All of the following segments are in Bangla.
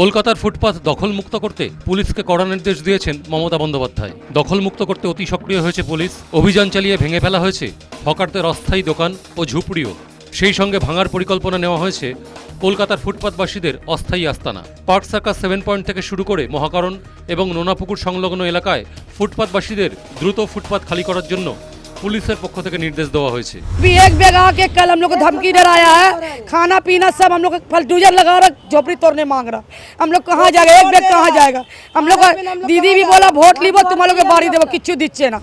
কলকাতার ফুটপাত দখলমুক্ত করতে পুলিশকে কড়া নির্দেশ দিয়েছেন মমতা বন্দ্যোপাধ্যায়। দখলমুক্ত করতে অতি সক্রিয় হয়েছে পুলিশ। অভিযান চালিয়ে ভেঙে ফেলা হয়েছে হকারদের অস্থায়ী দোকান ও ঝুপড়িও। সেই সঙ্গে ভাঙার পরিকল্পনা নেওয়া হয়েছে কলকাতার ফুটপাতবাসীদের অস্থায়ী আস্তানা। পার্ক সার্কাস সেভেন পয়েন্ট থেকে শুরু করে মহাকরণ এবং নোনাপুকুর সংলগ্ন এলাকায় ফুটপাতবাসীদের দ্রুত ফুটপাত খালি করার জন্য পুলিশের পক্ষ থেকে নির্দেশ দেওয়া হয়েছে। ধমকি খানা পিনা সব हम लोग দিদি ভোট লিব তোমার বাড়ি দিচ্ছে না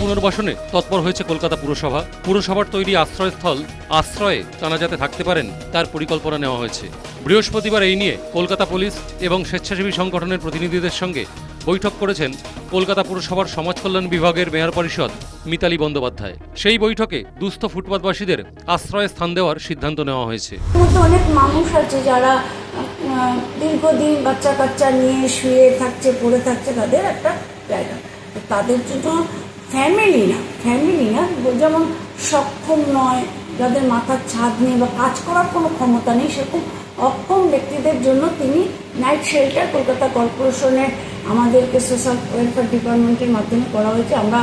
পুনর্বাসনে তৎপর হয়েছে কলকাতা পুরসভা। পুরসভার তৈরি আশ্রয়স্থল আশ্রয়ে তারা যাতে থাকতে পারেন তার পরিকল্পনা নেওয়া হয়েছে। বৃহস্পতিবার এই নিয়ে কলকাতা পুলিশ এবং স্বেচ্ছাসেবী সংগঠনের প্রতিনিধিদের সঙ্গে বৈঠক করেছেন কলকাতা পুরসভার সমাজ কল্যাণ বিভাগের মেয়র পরিষদ মিতালি বন্দ্যোপাধ্যায়। সেই বৈঠকে দুস্থ ফুটপাতবাসীদের আশ্রয়ে স্থান দেওয়ার সিদ্ধান্ত নেওয়া হয়েছে। অনেক মানুষ আছে যারা দীর্ঘদিন বাচ্চা কাচ্চা নিয়ে শুয়ে থাকছে, পড়ে থাকছে, তাদের একটা জায়গা। তাদের জন্য ফ্যামিলি না ফ্যামিলি না, যেমন সক্ষম নয় যাদের মাথার ছাদ নেই বা কাজ করার কোনো ক্ষমতা নেই সেরকম অক্ষম ব্যক্তিদের জন্য তিনি নাইট শেল্টার কলকাতা কর্পোরেশনের আমাদেরকে সোশ্যাল ওয়েলফেয়ার ডিপার্টমেন্টের মাধ্যমে করা হয়েছে। আমরা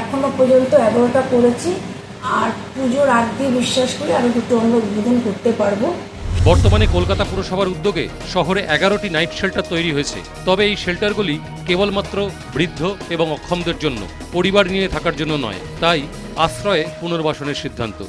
এখনও পর্যন্ত এগারোটা করেছি, আর পুজোর আগ দিয়ে বিশ্বাস করে আরও দুটো আমরা উদ্বোধন করতে পারব। বর্তমানে কলকাতা পুরসভার উদ্যোগে শহরে এগারোটি নাইট শেল্টার তৈরি হয়েছে। তবে এই শেল্টারগুলি কেবলমাত্র বৃদ্ধ এবং অক্ষমদের জন্য, পরিবার নিয়ে থাকার জন্য নয়, তাই আশ্রয়ে পুনর্বাসনের সিদ্ধান্ত।